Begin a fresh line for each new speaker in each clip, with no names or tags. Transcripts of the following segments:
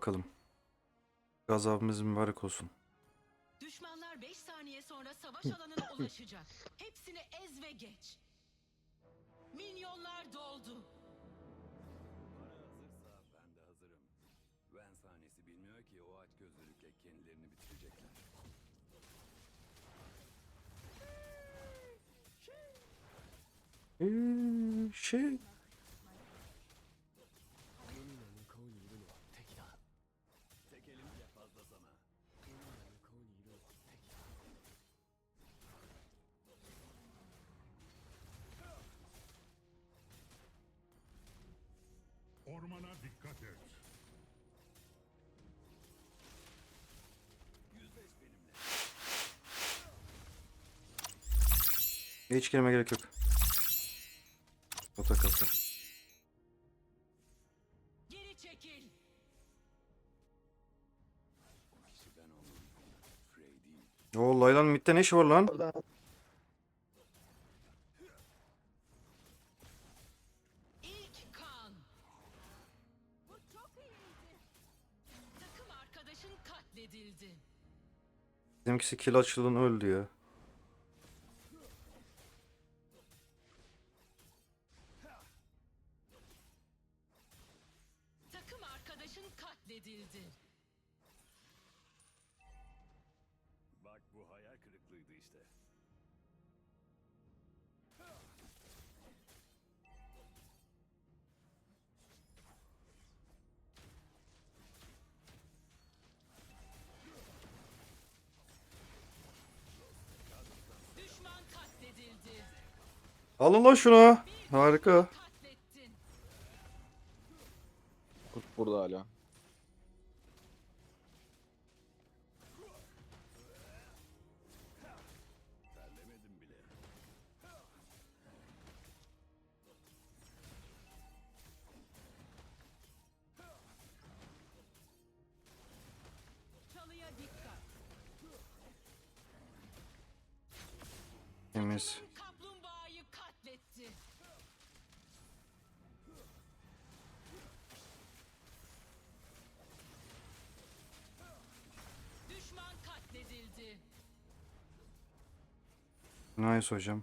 bakalım. Gazabımız mübarek olsun.
Düşmanlar 5 saniye sonra savaş alanına ulaşacak. Hepsini ez ve geç. Minyonlar doldu.
Para hazırsa ben de hazırım. Ven sahnesi bilmiyor ki o aç gözlülükle kendilerini bitirecekler.
Ee, şey hiç girme gerek yok. Ota kasa.
Geri çekil.
O kişi ben olmalıyım. Frey değil.
O Laylan midde ne işi var lan?
İlk kan. Bu çok iyiydi. Takım arkadaşın katledildi.
Bizimkisi kill açılın öldü ya. Alın lan şunu. Harika.
Kurt burada hala.
Temiz. Nice hocam.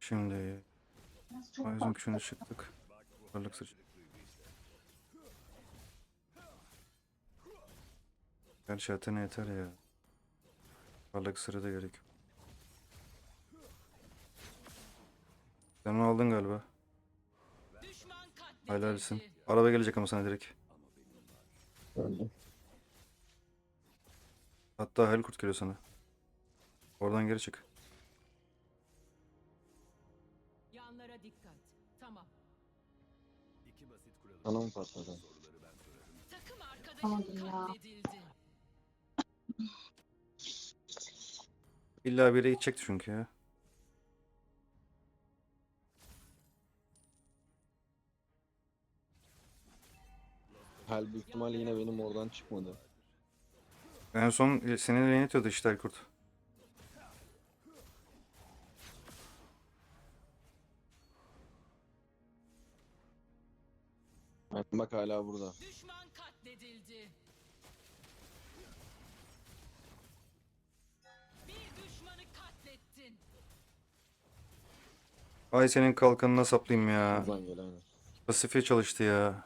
Şimdi Ayaz'ın küçüğüne çıktık. Varlık sıçı. Gerçi Athena yeter ya. Varlık sırrı da gerek. yok. Sen onu aldın galiba. Helalsin. Araba gelecek ama sana direkt.
Öldüm.
Hatta Helkurt geliyor sana. Oradan geri çık.
Yanlara dikkat. Tamam.
İki basit kuralım.
Sana mı patladı?
Soruları ben sorarım.
Takım arkadaşın katledildi.
İlla biri gidecekti çünkü ya.
Hel büyük ihtimalle yine benim oradan çıkmadı.
En son senin elini itiyordu işte Helkurt.
Bak hala burada.
Düşman katledildi. Bir düşmanı katlettin.
Ay senin kalkanına saplayayım ya.
Buradan gel aynen.
Pasifiye çalıştı ya.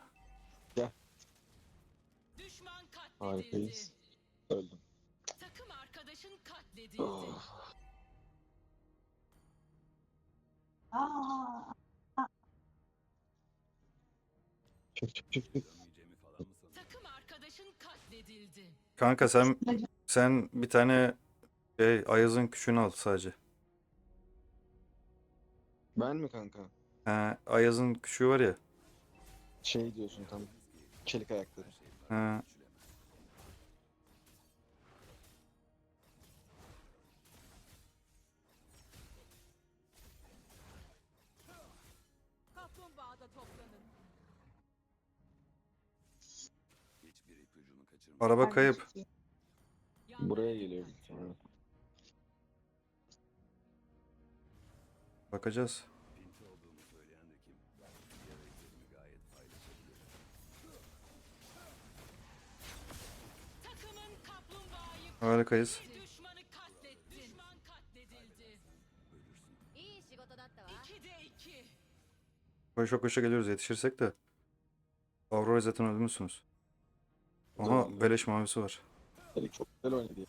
Harikayız. Öldüm.
Takım arkadaşın katledildi.
Oh. Çık çık çık çık.
Falan mı sanıyorsun?
Takım arkadaşın katledildi.
Kanka sen sen bir tane şey Ayaz'ın küçüğünü al sadece.
Ben mi kanka?
He, Ayaz'ın küçüğü var ya.
Şey diyorsun tam. Çelik ayakları.
He, Araba kayıp.
Buraya geliyor.
Bakacağız. Harikayız. Koşa koşa geliyoruz yetişirsek de. Aurora zaten öldü? Aha beleş mavisi var.
Erik çok güzel oynadı.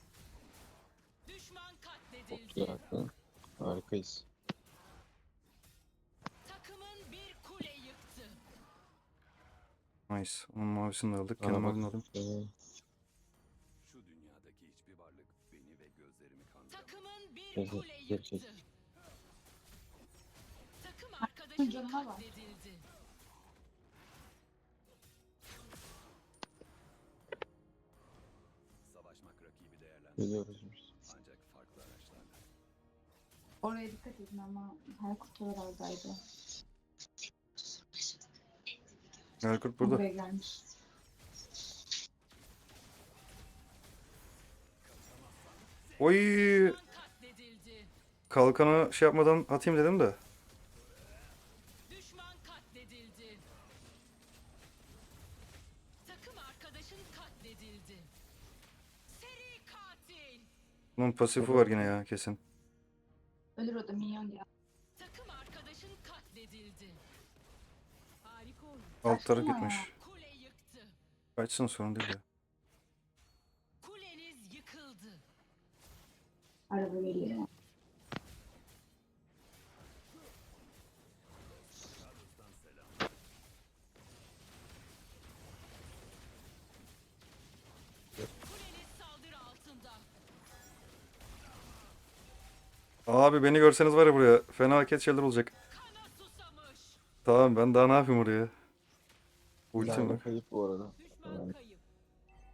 Düşman
Çok
katledildi.
güzel. Harikayız.
Takımın bir kule yıktı.
Nice. Onun mavisini de aldık. Mavini aldım.
Ee,
Şu dünyadaki hiçbir varlık beni ve gözlerimi kandıramaz.
Takımın bir
Evet,
kule
gerçek.
yıktı. Takım arkadaşın
canına bak.
katledildi.
Geliyoruz biz.
Ancak farklı araçlarla.
Oraya dikkat edin ama her kutular oradaydı.
Erkurt burada.
Buraya gelmiş.
Oy!
Katledildi.
Kalkanı şey yapmadan atayım dedim de.
Düşman katledildi. Takım arkadaşın katledildi.
Bunun pasifi var yine ya kesin.
Ölür o da minyon ya.
Takım arkadaşın katledildi. Harika oyun.
Gitmiş.
Kule yıktı.
Kaçsın sorun değil ya.
Kuleniz yıkıldı.
Araba geliyor.
Abi beni görseniz var ya buraya. Fena hareket şeyler olacak. Tamam ben daha ne yapayım oraya? Ultim var.
kayıp bu arada.
Kayıp.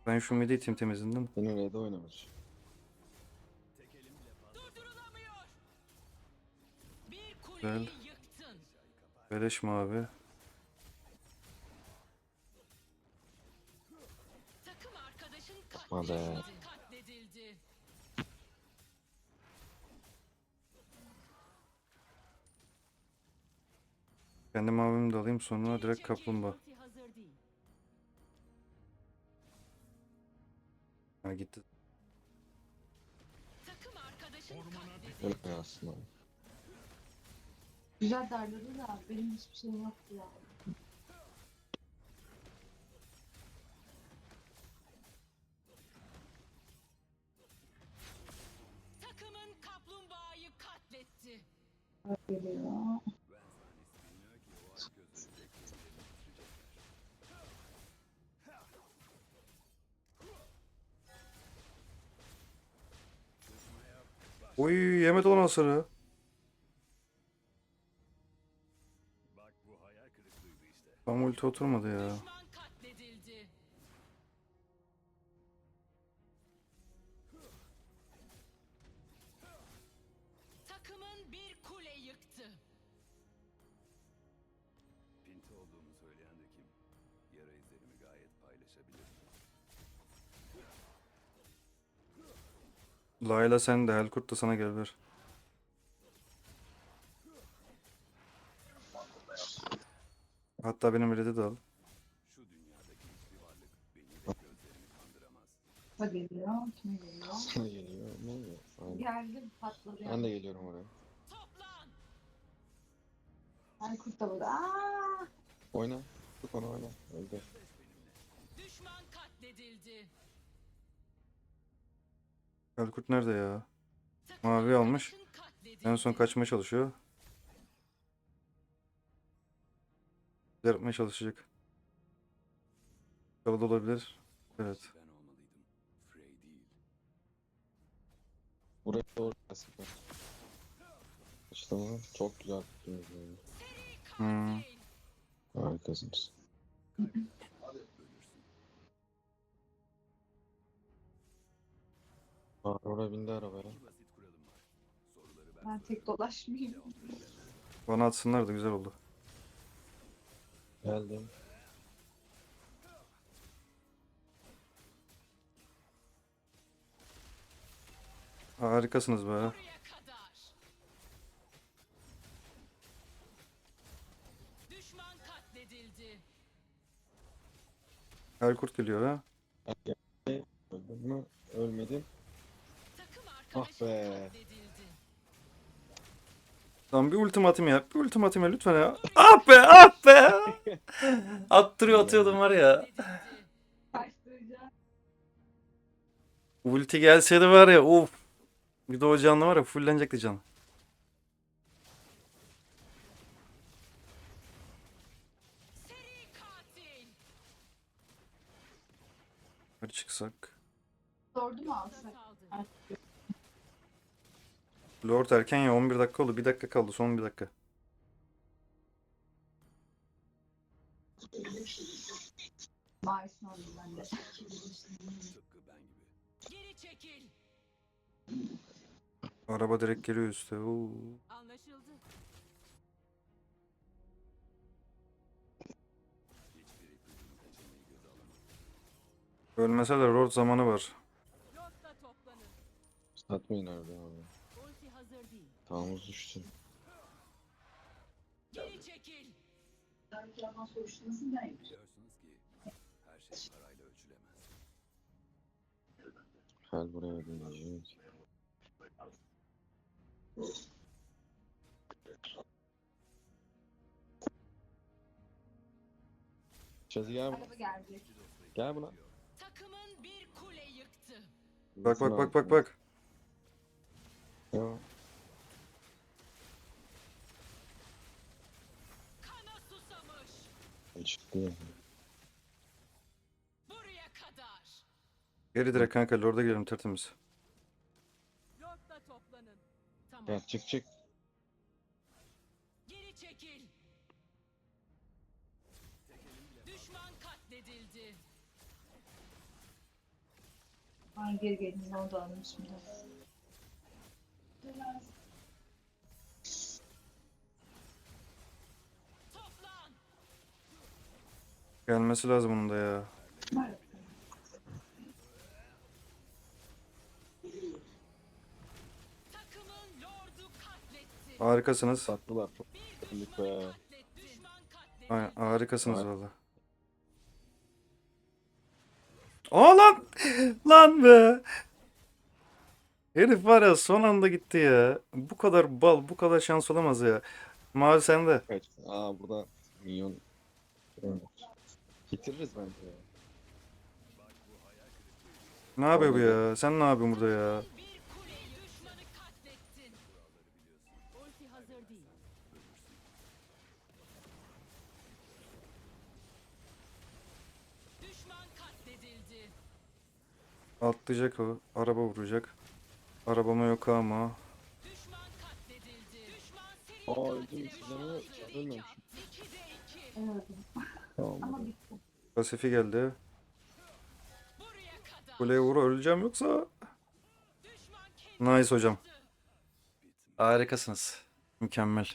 Ben şu midi iteyim temizinden.
Benim R'de oynamış.
Güzel. Beleş mavi.
Takım arkadaşın
Kendi mavimi de alayım sonra direkt kaplumbağa. Ha gitti.
Takım arkadaşın katledildi.
Öyle aslında.
Güzel darladı da benim hiçbir şeyim yoktu ya.
Takımın kaplumbağayı katletti.
Araba geliyor.
Oy yemedi lan hasarı. Tam ulti oturmadı ya. Layla sen de Helkurt da sana gelir. Hatta benim red'i de al.
Şu dünyadaki hiçbir varlık beni ve gözlerimi kandıramaz.
Araba geliyor. Kime geliyor?
Sana geliyor. Ne oluyor? Aynen.
Geldi patladı.
Ben de geliyorum oraya.
Toplan.
Ay kurt da burada. Aa!
Oyna. Tut onu oyna. Öldü.
Düşman katledildi.
Helkurt nerede ya? Mavi almış. En son kaçmaya çalışıyor. Yapmaya çalışacak. Kalada olabilir. Evet.
Buraya doğru gelsin. İşte bunu çok güzel.
Seri
Hmm.
Harikasınız. Aurora bindi arabaya.
Ben
tek dolaşmayayım.
Bana atsınlar da güzel oldu.
Geldim.
Harikasınız
böyle. Düşman katledildi.
Her kurt geliyor ha.
Öldüm mü?
Ölmedim.
Ah be.
Lan bir ultimatum ya. Bir ultimatum ya lütfen ya. Ah be ah be. Attırıyor atıyordum var ya. Ulti gelseydi var ya of. Bir de o canlı var ya fullenecekti can.
Seri katil.
Hadi çıksak.
Sordu mu alsak?
Lord erken ya 11 dakika oldu. 1 dakika kaldı son 1 dakika.
De.
Geri çekil.
Araba direkt geliyor üste. Oo.
Anlaşıldı.
Alamam.
Ölmeseler Lord zamanı var.
Satmayın nerede abi.
Ulti hazır değil.
Tamamız düştü.
Geri çekil.
Yalan soruşturmasını ben yapacağım.
Biliyorsunuz ki her şey parayla ölçülemez.
Gel buraya döneceğiz. Çazı gel.
Araba geldi.
Gel buna.
Takımın bir kule yıktı.
Bak bak bak bak bak.
Çıktı ya.
Buraya kadar.
Geri direkt kanka Lord'a gelelim tertemiz.
Lord'la toplanın. Tamam.
Gel çık çık.
Geri çekil. Düşman katledildi.
Ay geri gelin. Onu da almış şimdi.
Toplan.
Gelmesi lazım onun da ya. Harikasınız.
Sattılar. Be.
Aynen, harikasınız
Har-
valla. Aa lan! Lan be! Herif var ya son anda gitti ya. Bu kadar bal, bu kadar şans olamaz ya. Mavi sende.
kaç. Aa burada milyon. Bitiririz bence.
Ne yapıyor bu ya? Sen ne yapıyorsun burada ya?
Bir kule düşmanı katlettin. Ulti hazır değil. Düşman katledildi.
Atlayacak o. Araba vuracak. Arabama yok ama.
Düşman katledildi. Düşman seri
Aa
katil.
öldüm. Canımı ölmemiş.
2'de 2.
Tamam.
Ama bitti.
Pasifi geldi.
Buraya kadar.
Kuleye vur öleceğim yoksa. Nice hocam. Harikasınız. Mükemmel.